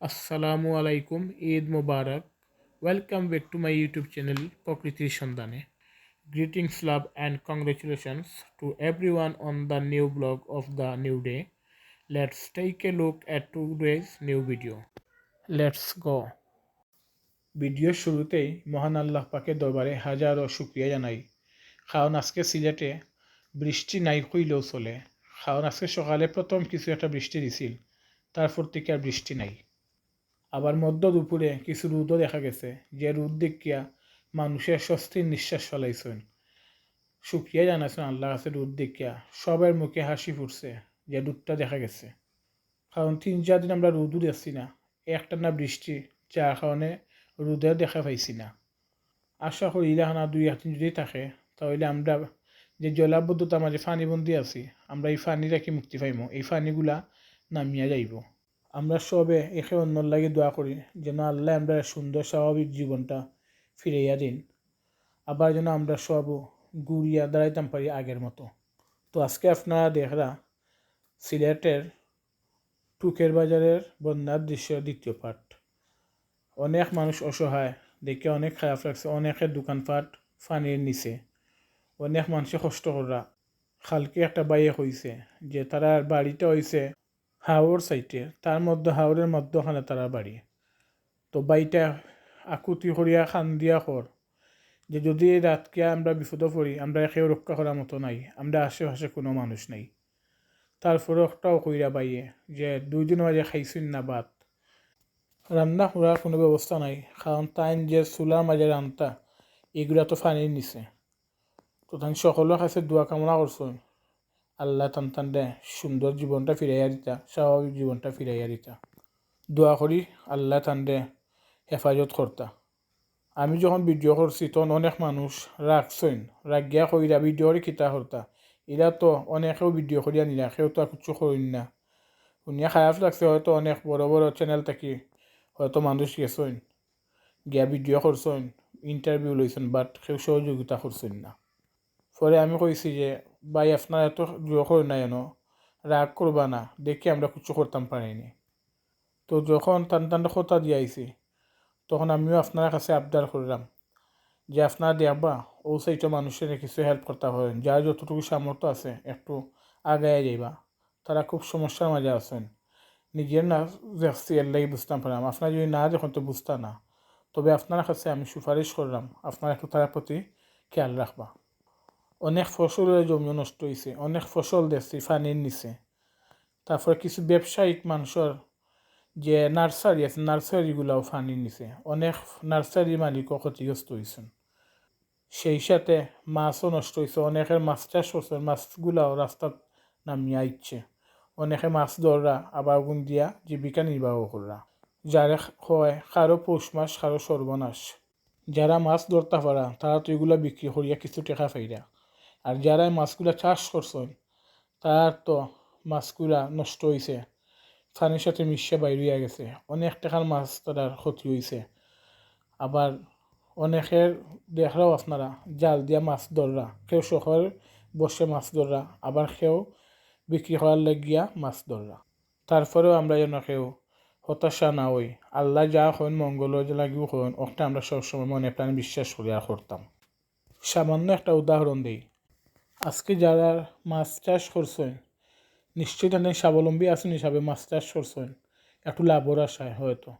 আসসালামু আলাইকুম, ঈদ মুবারক। Welcome back to my YouTube channel প্রকৃতির সন্ধানে greetings love and congratulations to everyone on the new blog of the new day let's take a look at today's new video let's go ভিডিওর শুরুতেই মহান আল্লাহ পাকে দরবারে হাজারো শুক্রিয়া জানাই। কারণ আজকে সিলেটে বৃষ্টি নাই হইলেও চলে। কারণ আজকে সকালে প্রথম কিছু একটা বৃষ্টি দিছিল, তারপর থেকে আর বৃষ্টি নাই। আবার মধ্য দুপুরে কিছু রোদও দেখা গেছে, যে রোদ দেখিয়া মানুষের স্বস্তির নিঃশ্বাস ফলাইছেন। শুক্রিয়া জানাইছেন আল্লাহ কাছে রোদ দেখিয়া। সবার মুখে হাসি ফুটছে যে রোদটা দেখা গেছে। কারণ তিন চার দিন আমরা রোদও দেখছি না। একটা না বৃষ্টি, যার কারণে রোদের দেখা পাইছি না। আশা করি ইলাহানা দুই একদিন যদি থাকে, তাহলে আমরা যে জলাবদ্ধতা মাঝে ফানিবন্দি আছি, আমরা এই ফানি রাখি মুক্তি পাইব এই ফানিগুলা নামিয়া যাইব। আমরা সবে একে অন্যর লাগে দোয়া করি, যেন আল্লাহ আমরা সুন্দর স্বাভাবিক জীবনটা ফিরাইয়া দিন। আবার যেন আমরা সব গুড়িয়া দাঁড়াইতাম পারি আগের মতো। তো আজকে আপনারা দেখরা সিলেটের টুকের বাজারের বন্যার দৃশ্যের দ্বিতীয় পাঠ। অনেক মানুষ অসহায়, দেখে অনেক খারাপ লাগছে, অনেকের দোকানপাট ফানির নিচে। অনেক মানুষে কষ্ট করা খালকে একটা বাইয়ে হয়েছে যে তারার বাড়িটা হয়েছে হাওড় সাইটে তার মধ্যে হাওড়ের মধ্যখানে তারা বাড়ি তো বাড়িটা আকুতি করিয়া খান দিয়া কর যে যদি রাতকে আমরা বিপদে পড়ি আমরা একেও রক্ষা করার মতো নাই, আমরা আশেপাশে কোনো মানুষ নাই। তারপরে একটাও কইরা বাইয়ে, যে দুই দিন মাঝে খাইছেন না ভাত রান্না করার কোনো ব্যবস্থা নাই কারণ তাইন যে চুলার মাঝে রান্তা এগুলা তো ফানির নিচে। তো তাই সকলের কাছে দোয়া কামনা করছেন আল্লাহ দে, সুন্দর জীবনটা ফিরাইয়া দিতা, স্বাভাবিক জীবনটা ফিরাইয়া দিতা। দোয়া করি আল্লাহ দে, হেফাজত করতা। আমি যখন ভিডিও করছি তখন অনেক মানুষ রাখছেন রাগিয়া কইরা ভিডিওর কিতা করতা এরা তো অনেকেও ভিডিও করিয়া নিলা কেউ তো কিছু করেন না। শুনিয়া খারাপ লাগছে, হয়তো অনেক বড় বড় চ্যানেল থাকি হয়তো মানুষ গেছেন গিয়া ভিডিও করছেন ইন্টারভিউ লইছেন বাট কেউ সহযোগিতা করছেন না। পরে আমি কইছি যে ভাই, আপনার এত জোর করে না রাগ করবা না। দেখে আমরা কিছু করতাম পারিনি। তো যখন টান টান কথা দিয়াইছি তখন আমিও আপনার কাছে আবদার করলাম যে, আপনারা দেখবা ও সাইটো মানুষের কিছু হেল্প করতে পারেন। যার যতটুকু সামর্থ্য আছে, একটু আগায় যাইবা। তারা খুব সমস্যার মাঝে আছেন। নিজের না দেখছি এর লাগে বুঝতাম পারলাম। আপনার যদি না যখন তো বুঝতা না। তবে আপনার কাছে আমি সুপারিশ করলাম, আপনার একটু তার প্রতি খেয়াল রাখবা। অনেক ফসলের জমি নষ্ট হয়েছে অনেক ফসল দেখছি ফানির নিচে। তারপরে কিছু ব্যবসায়িক মানুষের যে নার্সারি আছে, নার্সারিগুলাও ফানির নিচে। অনেক নার্সারি মালিকও ক্ষতিগ্রস্ত হয়েছেন সেই সাথে মাছও নষ্ট হয়েছে অনেকের মাছ চাষ করছে, মাছগুলাও রাস্তাত নামিয়ে আইচ্ছে অনেকে মাছ ধরা আবার গুণ দিয়া জীবিকা নির্বাহ করা যারা হয় কারও পৌষ মাস, কারও সর্বনাশ। যারা মাছ ধরতে পারা, তারা তো এগুলা বিক্রি করিয়া কিছু টেকা পাইরা। আর যারা মাছগুলা চাষ করছেন, তার তো মাছগুলা নষ্ট হয়েছে পানির সাথে মিশে বাইরিয়া গেছে। অনেক টাকার মাছ তার ক্ষতি হয়েছে আবার অনেকের দেখরাও আপনারা, জাল দিয়া মাছ ধররা। কেউ শহর বসে মাছ ধররা, আবার কেউ বিক্রি করার লাগিয়া মাছ ধররা। তারপরেও আমরা যেন কেউ হতাশা না হই। আল্লাহ যা হন, মঙ্গল লাগিও হন, ওটা আমরা সবসময় মনে প্রাণে বিশ্বাস করিয়া করতাম। সামান্য একটা উদাহরণ দিই। আজকে যারা মাছ চাষ করছেন, নিশ্চয়ই তাদের স্বাবলম্বী আছেন হিসাবে মাছ চাষ করছেন। একটু লাভর আশায় হয়তো।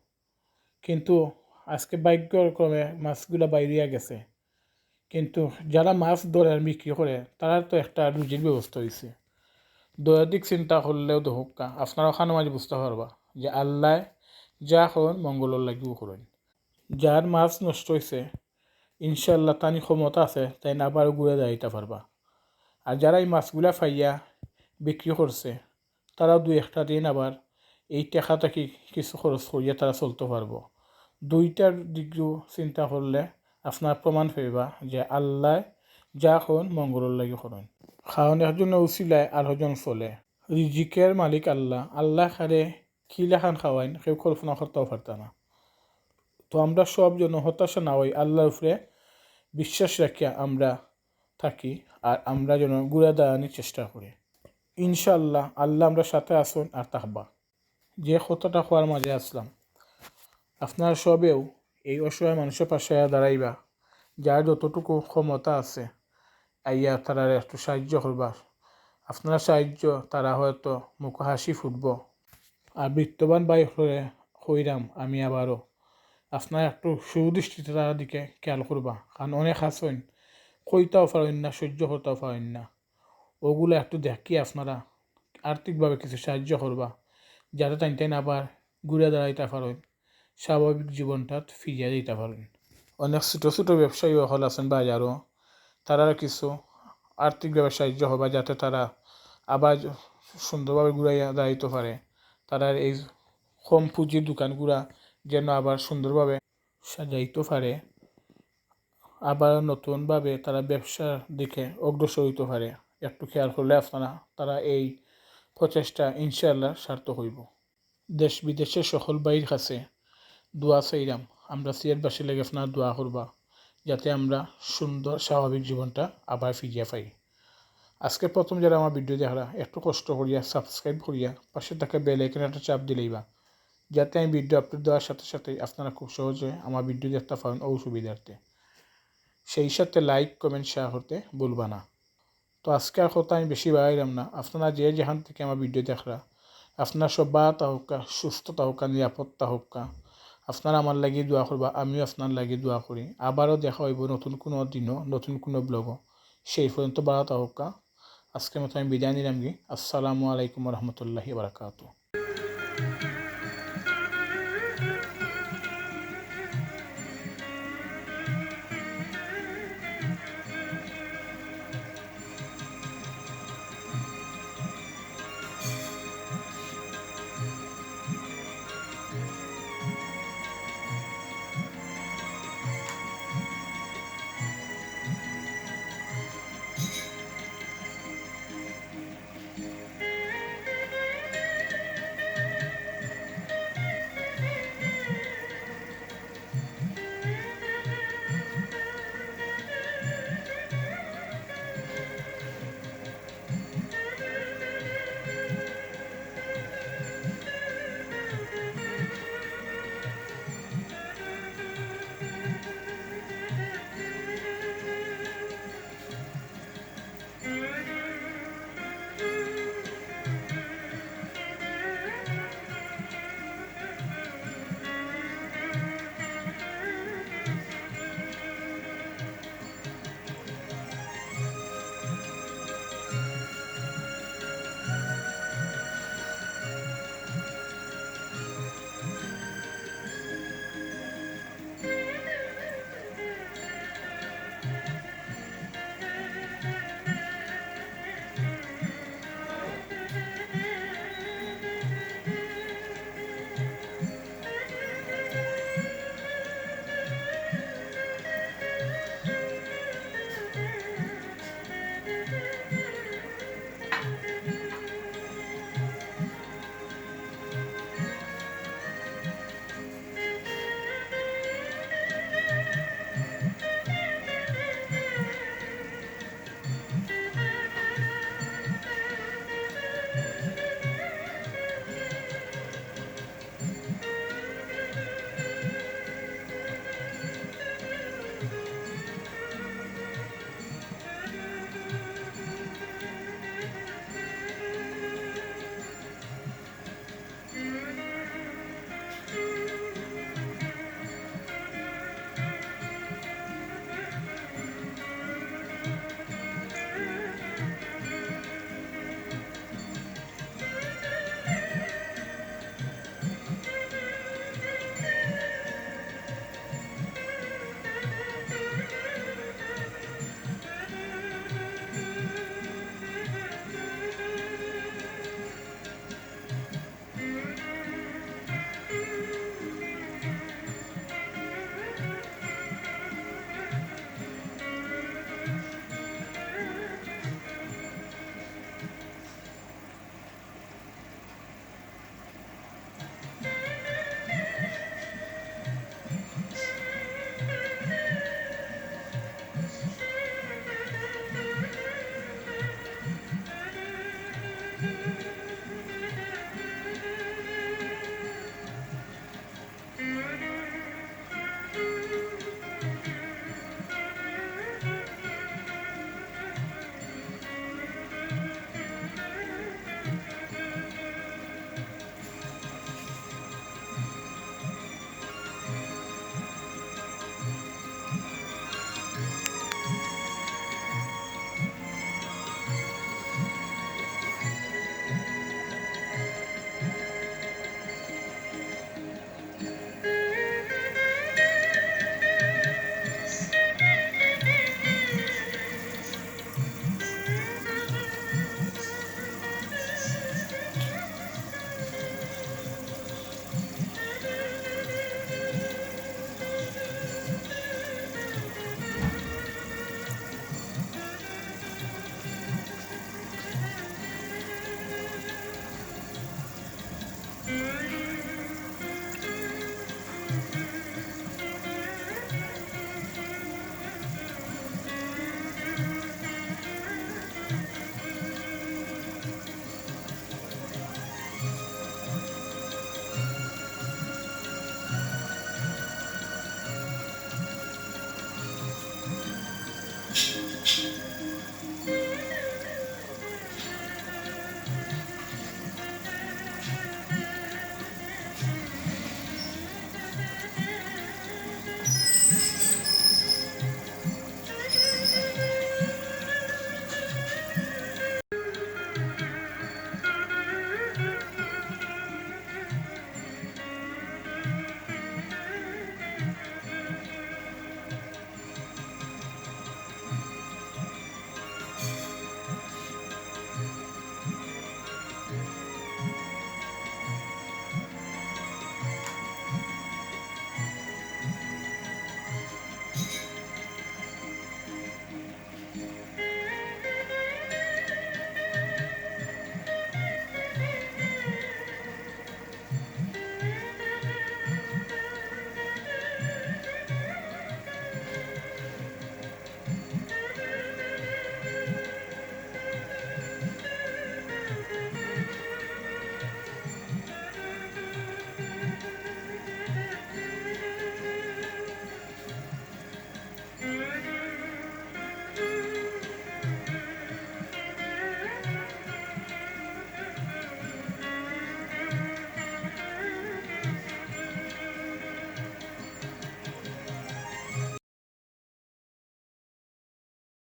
কিন্তু আজকে ভাগ্যক্রমে মাছগুলো বাইরিয়া গেছে। কিন্তু যারা মাছ ধরে আর বিক্রি করে, তারা তো একটা রুজির ব্যবস্থা হয়েছে দৈদিক চিন্তা করলেও তো হোক্কা আপনারা ওখানে মাঝে বুঝতে পারবা যে আল্লাহ যা করেন, মঙ্গলের লাগিও করেন। যার মাছ নষ্ট হয়েছে ইনশাল্লাহ তানি ক্ষমতা আছে, তাই আবার ঘুরে দাঁড়াইতে পারবা। আর যারা এই মাছগুলা ফাইয়া বিক্রি করছে তারা দুই একটা দিন আবার এই টাকা থেকে কিছু খরচ করিয়া তারা চলতে পারব। দুইটার দিকও চিন্তা করলে আপনার প্রমাণ পাইবা যে আল্লাহ যা হন মঙ্গলের লাগে করেন খাওয়ান একজন উচিলায় আর হজন চলে। রিজিকের মালিক আল্লাহ। আল্লাহ খারে খিলা খান খাওয়াইন কেউ কল্পনা করতেও পারত না। তো আমরা সব জন্য হতাশা না হই আল্লাহর উপরে বিশ্বাস রাখিয়া আমরা থাকি আর আমরা যেন গুড়া দাঁড়ানোর চেষ্টা করি। ইনশাল্লাহ আল্লাহ আমরা সাথে আসুন আর তাহবা। যে কথাটা হওয়ার মাঝে আসলাম, আপনার সবেও এই অসহায় মানুষের পাশে দাঁড়াইবা, যার যতটুকু ক্ষমতা আছে, আইয়া তারা একটু সাহায্য করবা আপনারা সাহায্য, তারা হয়তো মুখ হাসি ফুটব। আর বৃত্তবান বাই হলে হইরাম আমি আবারও। আপনারা একটু সুদৃষ্টিতে তার দিকে খেয়াল করবা, কারণ অনেক আসেন কইতাও পারেন না, সহ্য করতেও পারেন না। ওগুলো একটু দেখি আপনারা, আর্থিকভাবে কিছু সাহায্য করবা। যাতে টাইন টাইন আবার ঘুরে দাঁড়াইতে পারেন। স্বাভাবিক জীবনটা ফিরিয়ে দিতে পারেন। অনেক ছোটো ছোটো ব্যবসায়ী হল আছেন বাজারও। তারা কিছু আর্থিকভাবে সাহায্য হবা যাতে তারা আবার সুন্দরভাবে ঘুরাইয়া দাঁড়াইতে পারে। তারা এই কম পুঁজির দোকানগুলা যেন আবার সুন্দরভাবে সাজাইতে পারে। আবার নতুনভাবে তারা ব্যবসার দিকে অগ্রসর হইতে পারে। একটু খেয়াল করলে আপনারা, তারা এই প্রচেষ্টা ইনশাআল্লাহ সার্থক হইব। দেশ বিদেশের সকল বাইর কাছে দোয়া চাইলাম আমরা সিয়ারবাসী লেগে আপনার দোয়া করবা, যাতে আমরা সুন্দর, স্বাভাবিক জীবনটা আবার ফিরিয়ে পাই। আজকে প্রথম যারা আমার ভিডিও দেখারা একটু কষ্ট করিয়া সাবস্ক্রাইব করিয়া, পাশে থাকা বেল আইকনে একটা চাপ দিলেইবা, যাতে আমি ভিডিও আপলোড দেওয়ার সাথে সাথে আপনারা খুব সহজে আমার ভিডিও দেখতে পারেন ও সুবিধার্থে। সেই সাথে লাইক কমেন্ট শেয়ার করতে ভুলবা না। তো আজকে আর কথা আমি বেশি বাড়াইলাম না। আপনারা যে যেখান থেকে আমার ভিডিও দেখরা, আপনার সব বাতা হোকা সুস্থতা হোকা নিরাপত্তা হোকা আপনারা আমার লাগি দোয়া করবা, আমিও আপনার লাগি দোয়া করি। আবারও দেখা হইব নতুন কোনো দিনও, নতুন কোনো ব্লগও সেই পর্যন্ত বাড়াতা তাহকা। আজকের মতো আমি বিদায় নিলাম গি। আসসালামু আলাইকুম রহমতুল্লাহি বারকাতু